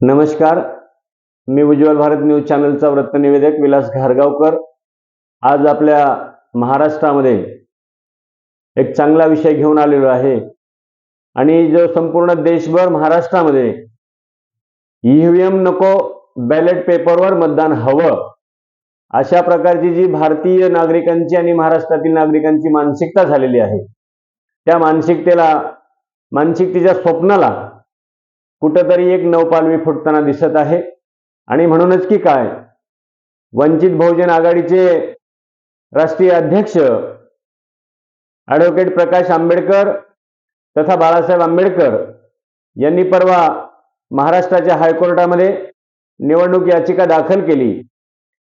नमस्कार. मी उज्ज्वल भारत न्यूज चॅनलचा वृत्तनिवेदक विलास घारगावकर. आज आपल्या महाराष्ट्रामध्ये एक चांगला विषय घेऊन आलेलो आहे. आणि जो संपूर्ण देशभर महाराष्ट्रामध्ये ईव्हीएम नको बॅलेट पेपरवर मतदान हवं अशा प्रकारची जी भारतीय नागरिकांची आणि महाराष्ट्रातील नागरिकांची मानसिकता झालेली आहे त्या मानसिकतेला मानसिक तिच्या स्वप्नाला कुठंतरी एक नवपालवी फुटताना दिसत आहे. आणि म्हणूनच की काय वंचित बहुजन आघाडीचे राष्ट्रीय अध्यक्ष ॲडव्होकेट प्रकाश आंबेडकर तथा बाळासाहेब आंबेडकर यांनी परवा महाराष्ट्राच्या हायकोर्टामध्ये निवडणूक याचिका दाखल केली.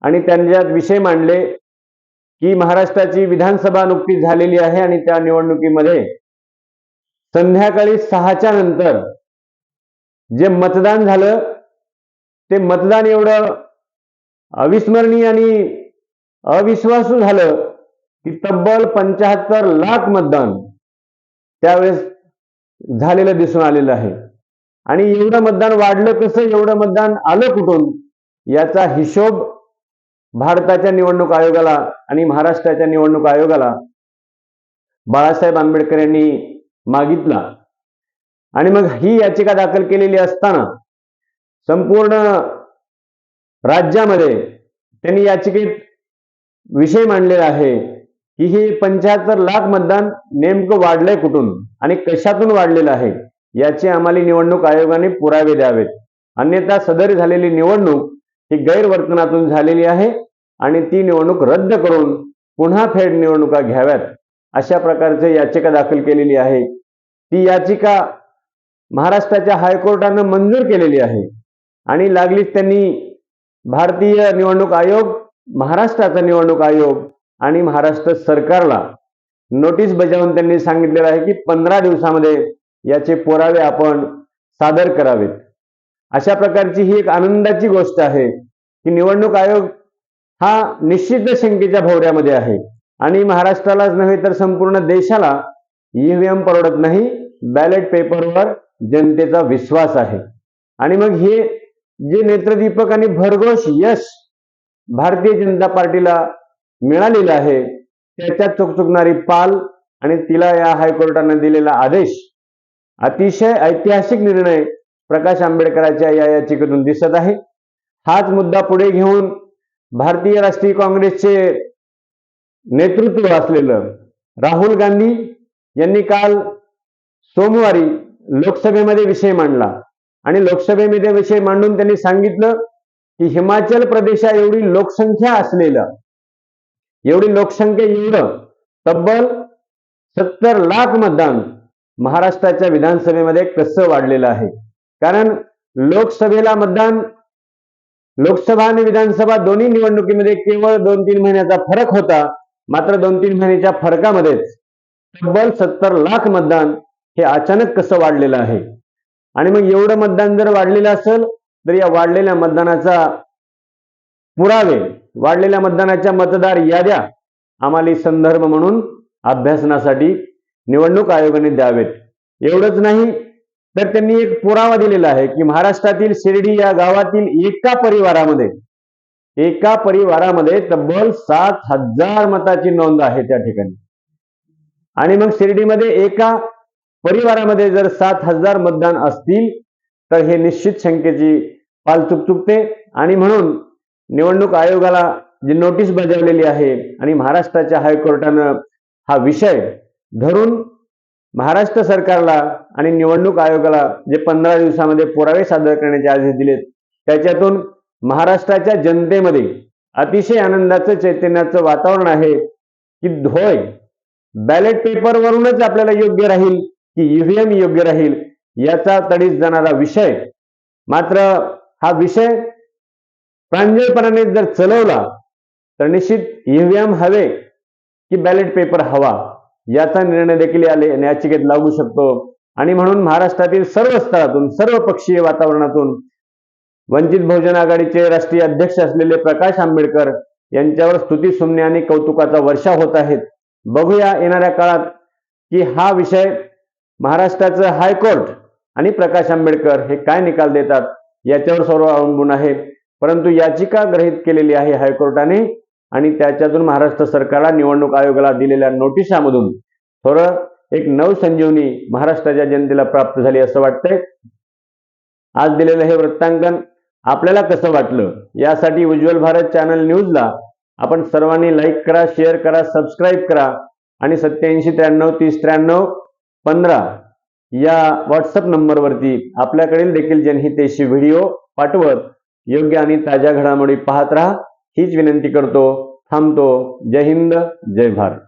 आणि त्यांच्यात विषय मांडले की महाराष्ट्राची विधानसभा नुकतीच झालेली आहे आणि त्या निवडणुकीमध्ये संध्याकाळी सहाच्या नंतर जे मतदान झालं ते मतदान एवढं अविस्मरणीय आणि अविश्वासू झालं की तब्बल पंचाहत्तर लाख मतदान त्यावेळेस झालेलं दिसून आलेलं आहे. आणि एवढं मतदान वाढलं कसं? एवढं मतदान आलं कुठून? याचा हिशोब भारताच्या निवडणूक आयोगाला आणि महाराष्ट्राच्या निवडणूक आयोगाला बाळासाहेब आंबेडकर यांनी मागितला. आणि मग ही याचिका दाखल केलेली असताना संपूर्ण राज्यामध्ये त्यांनी याचिकेत विषय मांडलेला आहे की हे पंच्याहत्तर लाख मतदान नेमकं वाढलंय कुठून आणि कशातून वाढलेलं आहे याचे आम्हाला निवडणूक आयोगाने पुरावे द्यावेत. अन्यथा सदर झालेली निवडणूक ही गैरवर्तनातून झालेली आहे आणि ती निवडणूक रद्द करून पुन्हा फेड निवडणुका घ्याव्यात. अशा प्रकारचे याचिका दाखल केलेली आहे. ती याचिका महाराष्ट्राच्या हायकोर्टानं मंजूर केलेली आहे. आणि लागलीच त्यांनी भारतीय निवडणूक आयोग महाराष्ट्राचा निवडणूक आयोग आणि महाराष्ट्र सरकारला नोटीस बजावून त्यांनी सांगितलेलं आहे की पंधरा दिवसामध्ये याचे पुरावे आपण सादर करावेत. अशा प्रकारची ही एक आनंदाची गोष्ट आहे की निवडणूक आयोग हा निश्चित शंकेच्या भोवऱ्यामध्ये आहे. आणि महाराष्ट्रालाच नव्हे तर संपूर्ण देशाला ईव्हीएम परवडत नाही बॅलेट पेपरवर जनतेचा विश्वास आहे. आणि मग हे जे नेत्रदीपक आणि भरघोष यश भारतीय जनता पार्टीला मिळालेलं आहे त्याच्यात चुकचुकणारी पाल आणि तिला या हायकोर्टानं दिलेला आदेश अतिशय ऐतिहासिक निर्णय प्रकाश आंबेडकरांच्या या याचिकेतून दिसत आहे. हाच मुद्दा पुढे घेऊन भारतीय राष्ट्रीय काँग्रेसचे नेतृत्व असलेलं राहुल गांधी यांनी काल सोमवारी लोकसभेमध्ये विषय मांडला. आणि लोकसभेमध्ये विषय मांडून त्यांनी सांगितलं की हिमाचल प्रदेशा एवढी लोकसंख्या असलेलं एवढी लोकसंख्या एवढं तब्बल सत्तर लाख मतदान महाराष्ट्राच्या विधानसभेमध्ये कसं वाढलेलं आहे. कारण लोकसभेला मतदान लोकसभा आणि विधानसभा दोन्ही निवडणुकीमध्ये केवळ दोन तीन महिन्याचा फरक होता. मात्र दोन तीन महिन्याच्या फरकामध्येच तब्बल सत्तर लाख मतदान हे अचानक कसं वाढलेलं आहे? आणि मग एवढं मतदान जर वाढलेलं असेल तर या वाढलेल्या मतदानाचा पुरावे वाढलेल्या मतदानाच्या मतदार याद्या आम्हाला संदर्भ म्हणून अभ्यासनासाठी निवडणूक आयोगाने द्यावेत. एवढंच नाही तर त्यांनी एक पुरावा दिलेला आहे की महाराष्ट्रातील शिर्डी या गावातील एका परिवारामध्ये एका परिवारामध्ये तब्बल सात हजार मताची नोंद आहे त्या ठिकाणी. आणि मग शिर्डीमध्ये एका परिवारामध्ये जर सात हजार मतदान असतील तर हे निश्चित शंकेची पाल चुकचुकते आणि म्हणून निवडणूक आयोगाला जी नोटीस बजावलेली आहे आणि महाराष्ट्राच्या हायकोर्टानं हा विषय धरून महाराष्ट्र सरकारला आणि निवडणूक आयोगाला जे पंधरा दिवसामध्ये पुरावे सादर करण्याचे आदेश दिलेत त्याच्यातून महाराष्ट्राच्या जनतेमध्ये अतिशय आनंदाचं चैतन्याचं वातावरण आहे की होय बॅलेट पेपरवरूनच आपल्याला योग्य राहील की ईव्हीएम योग्य राहील याचा तडीस जाणारा विषय. मात्र हा विषय प्रांजळपणाने जर चलवला तर निश्चित ईव्हीएम हवे की बॅलेट पेपर हवा याचा निर्णय देखील या याचिकेत लागू शकतो. आणि म्हणून महाराष्ट्रातील सर्व स्तरातून सर्व पक्षीय वातावरणातून वंचित बहुजन आघाडीचे राष्ट्रीय अध्यक्ष असलेले प्रकाश आंबेडकर यांच्यावर स्तुती सुमने आणि कौतुकाचा वर्षा होत आहेत. बघूया येणाऱ्या काळात की हा विषय महाराष्ट्राचं हायकोर्ट आणि प्रकाश आंबेडकर हे काय निकाल देतात याच्यावर सर्व अवलंबून आहे. परंतु याचिका ग्रहित केलेली आहे हायकोर्टाने आणि त्याच्यातून महाराष्ट्र सरकारला निवडणूक आयोगाला दिलेल्या नोटिसामधून. थोडं एक नवसंजीवनी महाराष्ट्राच्या जनतेला प्राप्त झाली असं वाटतंय. आज दिलेलं हे वृत्तांकन आपल्याला कसं वाटलं? यासाठी उज्ज्वल भारत चॅनल न्यूजला आपण सर्वांनी लाईक करा शेअर करा सबस्क्राईब करा आणि सत्याऐंशी त्र्याण्णव तीस त्र्याण्णव पंधरा या व्हॉट्सअप नंबरवरती आपल्याकडील देखील जनहितेशी व्हिडिओ पाठवत योग्य आणि ताज्या घडामोडी पाहत राहा. हीच विनंती करतो. थांबतो. जय हिंद जय भारत.